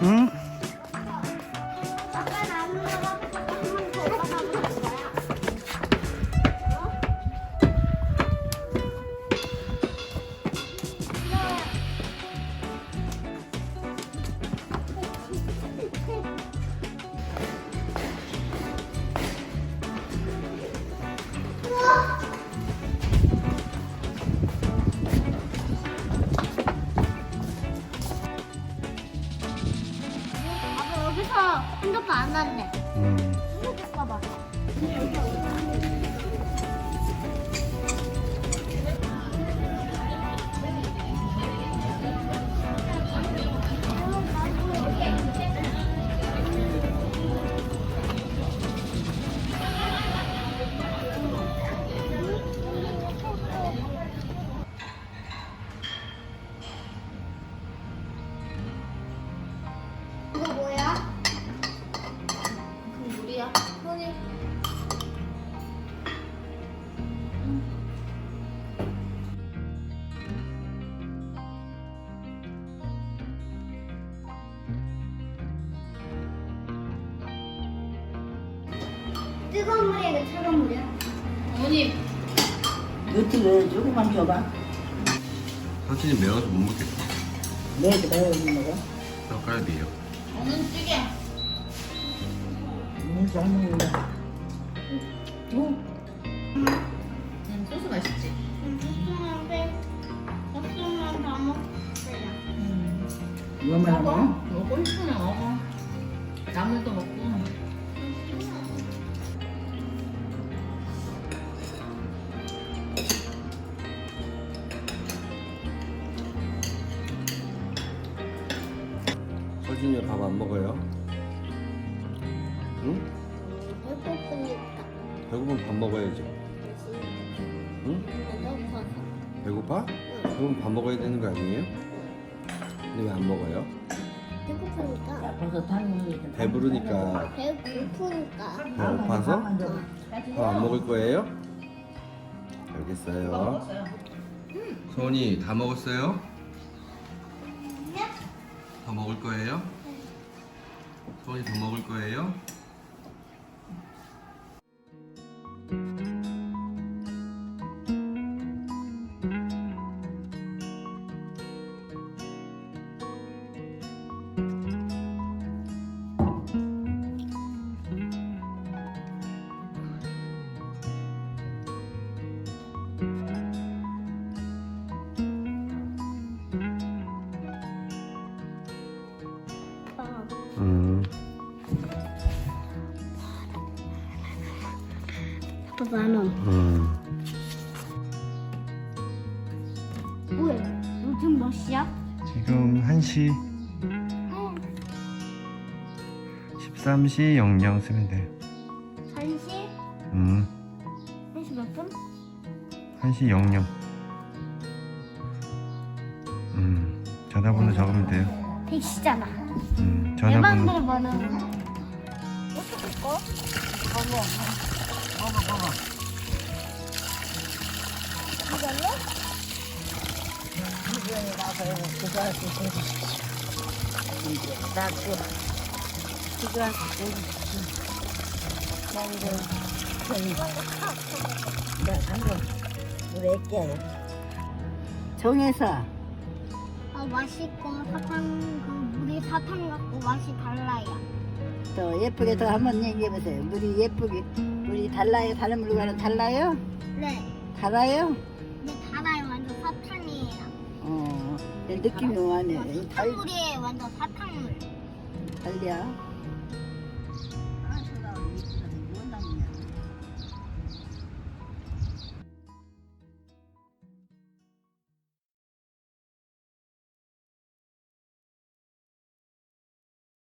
응? 핸드폰 안 났네. 음. 뜨거운 물이야, 이거 차가운 물이야? 어머니 요트를 조금만 줘봐. 사진이 매워서 못 먹겠다. 내도 매워 거가. 떡갈비요. 저는 찌개 음, 잘 먹는다. 어? 음, 소스 맛있지? 소스만 빼. 소스만 다 먹어요. 이거만 먹어 먹고 싶으면 먹어 나물도 먹고 서진이 밥안 먹어요? 응? 배고프니까. 배고프면 밥 먹어야지. 응? 배고파서. 배고파? 그럼 밥 먹어야 되는 거 아니에요? 근데 왜 안 먹어요? 배고프니까. 벌써 타는 배부르니까 배고프니까. 배고파서 밥 안 먹을 거예요? 알겠어요. 소은이 다 먹었어요? 더 먹을 거예요? 소은이 더 먹을 거예요? 음. 아빠 만 원. 음. 뭐야? 요즘 몇 시야? 지금 1시 13시 00 쓰면 돼요. 1시? 음. 1시 몇 분? 1시 00. 음. 전화번호 적으면 돼요. 100시잖아. 음. 내 전화번호. 맘대로 많은 어떻게 꺼? 이걸로? 주변에 나서 그거 할수 있어. 나도 그거 할수 있어. 나 이거 나 한번 물에 깨. 정해서 아, 맛있고 사탕 그 물이 사탕 같고 맛이 달라요. 더 예쁘게 더 한번 얘기해 보세요. 물이 예쁘게 물이 달라요? 다른 물과는 달라요? 네. 달아요? 근데 달아요. 완전 사탕이에요. 어, 내 느낌이. 달, 사탕물이에요. 완전 사탕물. 달려.